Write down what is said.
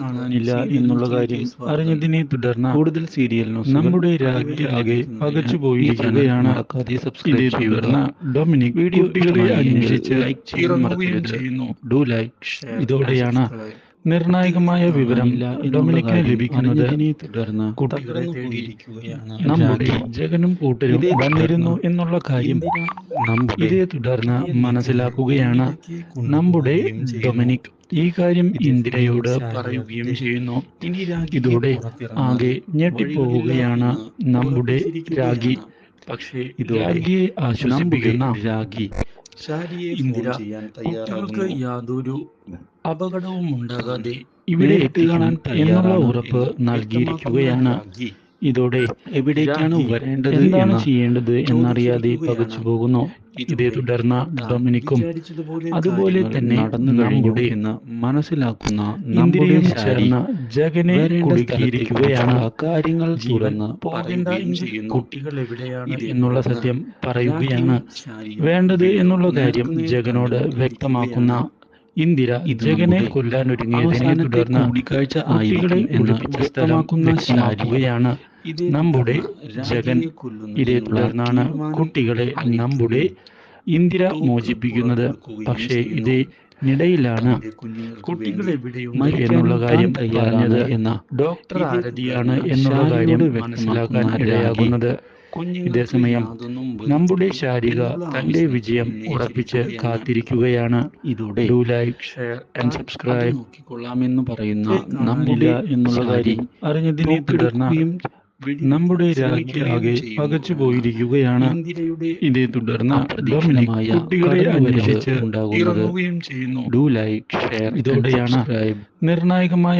കാണാനില്ല എന്നുള്ള കാര്യം അറിഞ്ഞതിനെ തുടർന്ന് കൂടുതൽ സീരിയൽ നമ്മുടെ രാജ്യമാകെ പകച്ചുപോയിരിക്കുകയാണ്. ഇതേ തുടർന്ന് ഡൊമിനിക് വീഡിയോകളെ അന്വേഷിച്ച് ചെയ്യുന്നു. ഡു ലൈക്ക് ഇതോടെയാണ് നിർണായകമായ വിവരം ഡൊമിനിക്കിന് ലഭിക്കുന്നത്. തുടർന്ന് നമ്മുടെ ജഗനും കൂട്ടരും വന്നിരുന്നു എന്നുള്ള കാര്യം ഇതേ തുടർന്ന് മനസ്സിലാക്കുകയാണ് നമ്മുടെ ഡൊമിനിക് ഈ കാര്യം ഇന്ദിരയോട് പറയുകയും ചെയ്യുന്നു. ഇതോടെ ആകെ ഞെട്ടിപ്പോവുകയാണ് നമ്മുടെ രാഗി. പക്ഷേ രാഗിയെ ആശ്വസിപ്പിക്കുന്ന രാഗി. ഇന്ദിര കുട്ടികൾക്ക് യാതൊരു അപകടവും ഉണ്ടാകാതെ ഇവിടെ എത്തിക്കാണാൻ എന്നുള്ള ഉറപ്പ് നൽകിയിരിക്കുകയാണ്. ഇതോടെ എവിടേക്കാണ് വരേണ്ടത് എന്താണ് ചെയ്യേണ്ടത് എന്നറിയാതെ പകച്ചു പോകുന്നു. ഇതേ തുടർന്ന് ഡൊമിനിക്കും അതുപോലെ തന്നെ നടന്നു നമ്മുടെ മനസ്സിലാക്കുന്ന നമ്മുടെ ചേർന്ന ജഗനെ കുടുക്കിയിരിക്കുകയാണ്. കാര്യങ്ങൾ തുറന്ന് പോകേണ്ട. കുട്ടികൾ എവിടെയാണ് എന്നുള്ള സത്യം പറയുകയാണ്. വേണ്ടത് എന്നുള്ള കാര്യം ജഗനോട് വ്യക്തമാക്കുന്ന ഇന്ദിര ജഗനെ കൊല്ലാൻ കൊല്ലാനൊരുങ്ങിയതിനെ തുടർന്ന് കൂടിക്കാഴ്ച ആയിരിക്കും എന്ന് വ്യക്തമാക്കുന്ന ഇതേ നമ്മുടെ ജഗൻ ഇതേ തുടർന്നാണ് കുട്ടികളെ നമ്മുടെ ഇന്ദിര മോചിപ്പിക്കുന്നത്. പക്ഷേ ചെയ്യുന്നു. ഇതിനിടയിലാണ് കുട്ടികളെ കുട്ടികൾ എന്നുള്ള കാര്യം പറഞ്ഞത് എന്ന ഡോക്ടർ ആരതിയാണ് എന്നുള്ള കാര്യം മനസ്സിലാക്കാൻ ഇടയാകുന്നത്. ഇതേസമയം നമ്മുടെ ശാരിക തന്റെ വിജയം ഉറപ്പിച്ച് കാത്തിരിക്കുകയാണ്. ഇതോടെ do like share and subscribe നോക്കിക്കൊള്ളാമെന്ന് പറയുന്ന നമ്മുടെ എന്നുള്ള കാര്യം അറിഞ്ഞതിനെ തുടർന്ന് നമ്മുടെ രാജ്യാകെ. പകച്ചു പോയിരിക്കുകയാണ് ഇതേ തുടർന്ന് ഡൊമിനിക് കുട്ടികളെ അന്വേഷിച്ച് ഇറങ്ങുകയും ചെയ്യുന്നു ഇതോടെയാണ് നിർണായകമായ